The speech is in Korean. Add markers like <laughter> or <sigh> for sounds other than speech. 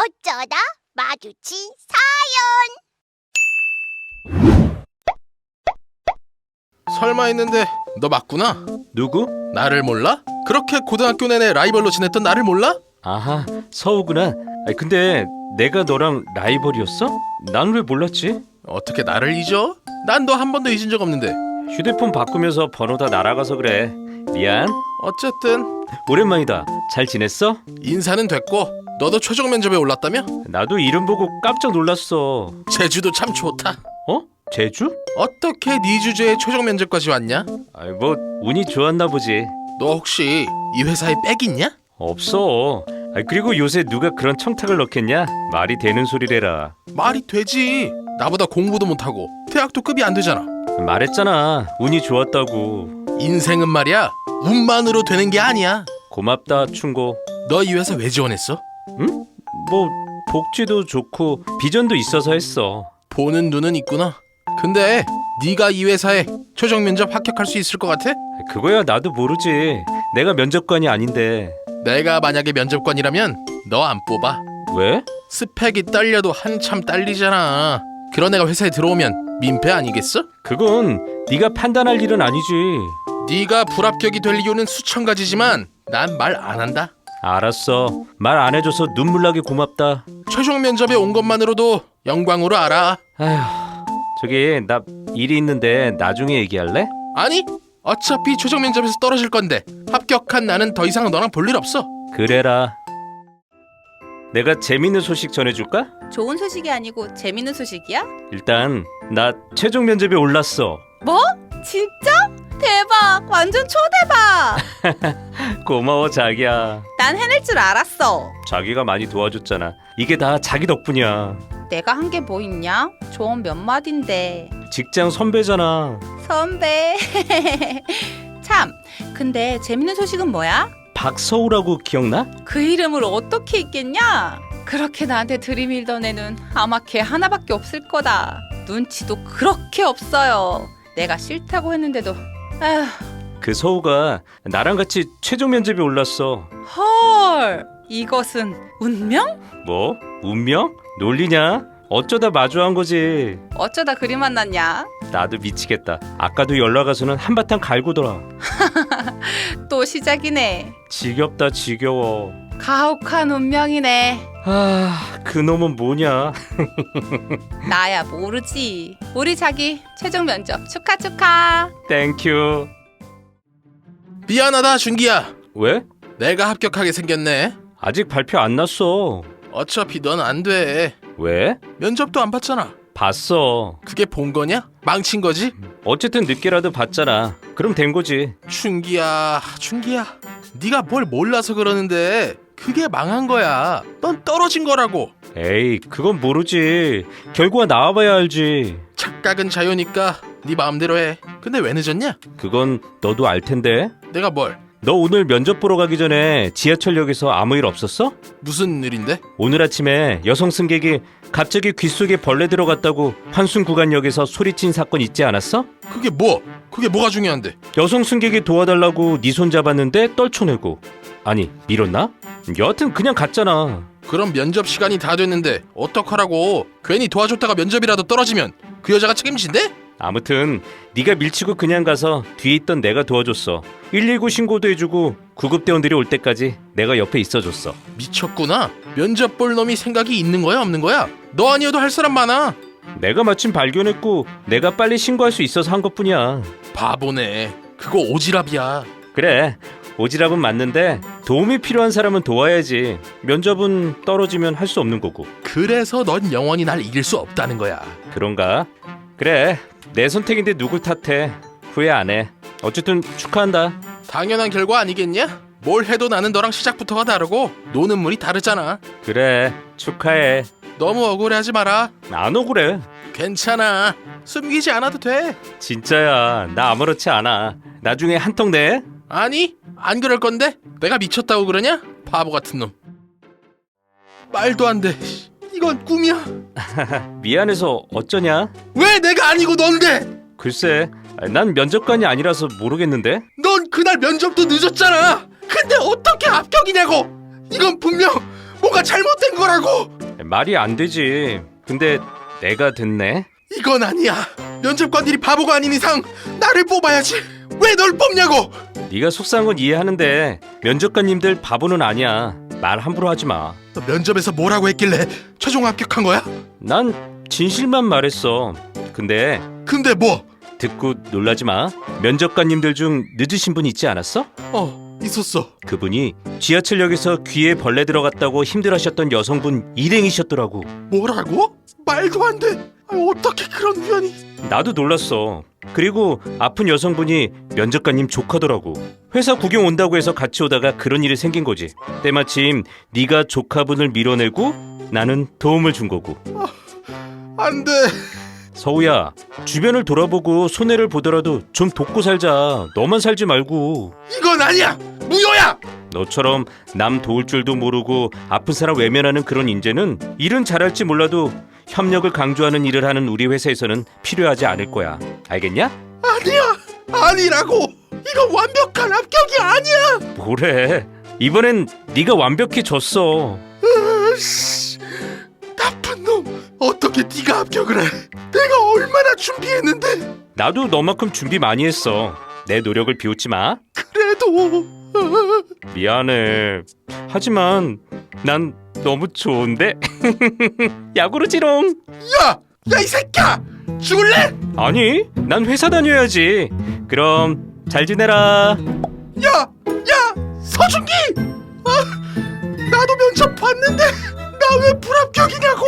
어쩌다 마주친 설마 했는데 너 맞구나. 누구? 나를 몰라? 그렇게 고등학교 내내 라이벌로 지냈던 나를 몰라? 아하 서우구나. 아니, 근데 내가 너랑 라이벌이었어? 난 왜 몰랐지? 어떻게 나를 잊어? 난 너 한 번도 잊은 적 없는데. 휴대폰 바꾸면서 번호 다 날아가서 그래. 미안. 어쨌든 오랜만이다. 잘 지냈어? 인사는 됐고 너도 최종 면접에 올랐다며? 나도 이름 보고 깜짝 놀랐어. 제주도 참 좋다. 어? 제주? 어떻게 네 주제에 최종 면접까지 왔냐? 아이 뭐 운이 좋았나 보지. 너 혹시 이 회사에 빽 있냐? 없어. 아이, 그리고 요새 누가 그런 청탁을 넣겠냐? 말이 되는 소리래라. 말이 되지. 나보다 공부도 못하고 대학도 급이 안 되잖아. 말했잖아. 운이 좋았다고. 인생은 말이야 운만으로 되는 게 아니야. 고맙다 충고. 너 이 회사 왜 지원했어? 뭐 복지도 좋고 비전도 있어서 했어. 보는 눈은 있구나. 근데 네가 이 회사에 최종 면접 합격할 수 있을 것 같아? 그거야 나도 모르지. 내가 면접관이 아닌데. 내가 만약에 면접관이라면 너 안 뽑아. 왜? 스펙이 딸려도 한참 딸리잖아. 그런 애가 회사에 들어오면 민폐 아니겠어? 그건 네가 판단할 일은 아니지. 네가 불합격이 될 이유는 수천 가지지만 난 말 안 한다. 알았어. 말 안 해줘서 눈물 나게 고맙다. 최종 면접에 온 것만으로도 영광으로 알아. 아휴, 저기 나 일이 있는데 나중에 얘기할래? 아니, 어차피 최종 면접에서 떨어질 건데 합격한 나는 더 이상 너랑 볼 일 없어. 그래라. 내가 재밌는 소식 전해줄까? 좋은 소식이 아니고 재밌는 소식이야? 일단 나 최종 면접에 올랐어. 뭐? 진짜? 대박! 완전 초대박! <laughs> 고마워 자기야. 난 해낼 줄 알았어. 자기가 많이 도와줬잖아. 이게 다 자기 덕분이야. 내가 한 게 뭐 있냐? 조언 몇 마디인데. 직장 선배잖아. 선배. <laughs> 참, 근데 재밌는 소식은 뭐야? 박서우라고 기억나? 그 이름을 어떻게 읽겠냐? 그렇게 나한테 들이밀던 애는 아마 걔 하나밖에 없을 거다. 눈치도 그렇게 없어요. 내가 싫다고 했는데도 그 서우가 나랑 같이 최종 면접에 올랐어. 헐 이것은 운명? 뭐? 운명? 놀리냐? 어쩌다 마주한 거지. 어쩌다 그리 만났냐? 나도 미치겠다. 아까도 연락 와서는 한바탕 갈구더라. <laughs> 또 시작이네. 지겹다 지겨워. 가혹한 운명이네. 아, 그놈은 뭐냐? <laughs> 나야 모르지. 우리 자기 최종 면접 축하 축하. 땡큐. 미안하다, 준기야. 왜? 내가 합격하게 생겼네. 아직 발표 안 났어. 어차피 넌 안 돼. 왜? 면접도 안 봤잖아. 봤어. 그게 본 거냐? 망친 거지? 어쨌든 늦게라도 봤잖아. 그럼 된 거지. 춘기야, 춘기야. 네가 뭘 몰라서 그러는데 그게 망한 거야. 넌 떨어진 거라고. 에이, 그건 모르지. 결과가 나와봐야 알지. 착각은 자유니까 네 마음대로 해. 근데 왜 늦었냐? 그건 너도 알 텐데. 내가 뭘? 너 오늘 면접 보러 가기 전에 지하철역에서 아무 일 없었어? 무슨 일인데? 오늘 아침에 여성 승객이 갑자기 귀 속에 벌레 들어갔다고 환승 구간역에서 소리친 사건 있지 않았어? 그게 뭐? 그게 뭐가 중요한데? 여성 승객이 도와달라고 네 손 잡았는데 떨쳐내고 아니 밀었나? 여하튼 그냥 갔잖아 그럼 면접 시간이 다 됐는데 어떡하라고? 괜히 도와줬다가 면접이라도 떨어지면 그 여자가 책임진대? 아무튼 네가 밀치고 그냥 가서 뒤에 있던 내가 도와줬어 119 신고도 해주고 구급대원들이 올 때까지 내가 옆에 있어줬어 미쳤구나. 면접 볼 놈이 생각이 있는 거야 없는 거야? 너 아니어도 할 사람 많아. 내가 마침 발견했고 내가 빨리 신고할 수 있어서 한 것뿐이야 바보네. 그거 오지랖이야. 그래 오지랖은 맞는데 도움이 필요한 사람은 도와야지 면접은 떨어지면 할 수 없는 거고 그래서 넌 영원히 날 이길 수 없다는 거야. 그런가? 그래 내 선택인데 누굴 탓해 후회 안 해 어쨌든 축하한다 당연한 결과 아니겠냐? 뭘 해도 나는 너랑 시작부터가 다르고 노는 물이 다르잖아. 그래 축하해 너무 억울해하지 마라. 안 억울해 괜찮아. 숨기지 않아도 돼. 진짜야 나 아무렇지 않아 나중에 한턱 내 아니, 안 그럴 건데? 내가 미쳤다고 그러냐? 바보 같은 놈. 말도 안 돼. 이건 꿈이야. <laughs> 미안해서 어쩌냐 왜 내가 아니고 넌데? 글쎄 난 면접관이 아니라서 모르겠는데 넌 그날 면접도 늦었잖아. 근데 어떻게 합격이냐고? 이건 분명 뭔가 잘못된 거라고. 말이 안 되지. 근데 내가 됐네. 이건 아니야. 면접관들이 바보가 아닌 이상 나를 뽑아야지. 왜 널 뽑냐고? 네가 속상한 건 이해하는데 면접관님들 바보는 아니야. 말 함부로 하지 마. 너 면접에서 뭐라고 했길래 최종 합격한 거야? 난 진실만 말했어. 근데 근데 뭐? 듣고 놀라지 마. 면접관님들 중 늦으신 분 있지 않았어? 어, 있었어. 그분이 지하철역에서 귀에 벌레 들어갔다고 힘들어하셨던 여성분 일행이셨더라고. 뭐라고? 말도 안 돼. 아, 어떻게 그런 우연이? 나도 놀랐어. 그리고 아픈 여성분이 면접관님 조카더라고. 회사 구경 온다고 해서 같이 오다가 그런 일이 생긴 거지. 때마침 네가 조카분을 밀어내고 나는 도움을 준 거고. 안 돼. 서우야, 주변을 돌아보고 손해를 보더라도 좀 돕고 살자. 너만 살지 말고. 이건 아니야. 무효야. 너처럼 남 도울 줄도 모르고 아픈 사람 외면하는 그런 인재는 일은 잘할지 몰라도 협력을 강조하는 일을 하는 우리 회사에서는 필요하지 않을 거야. 알겠냐? 아니야. 아니라고. 이건 완벽한 합격이 아니야. 뭐래? 이번엔 네가 완벽히 졌어. 으씨. 나쁜 놈. 어떻게 네가 합격을 해? 내가 얼마나 준비했는데. 나도 너만큼 준비 많이 했어. 내 노력을 비웃지 마. 그래도 미안해. 하지만 난 너무 좋은데. <laughs> 야구르지롱. 야, 야 이 새끼야. 죽을래? 아니, 난 회사 다녀야지. 그럼 잘 지내라. 야, 야, 서준기. 아, 나도 면접 봤는데 나 왜 불합격이냐고.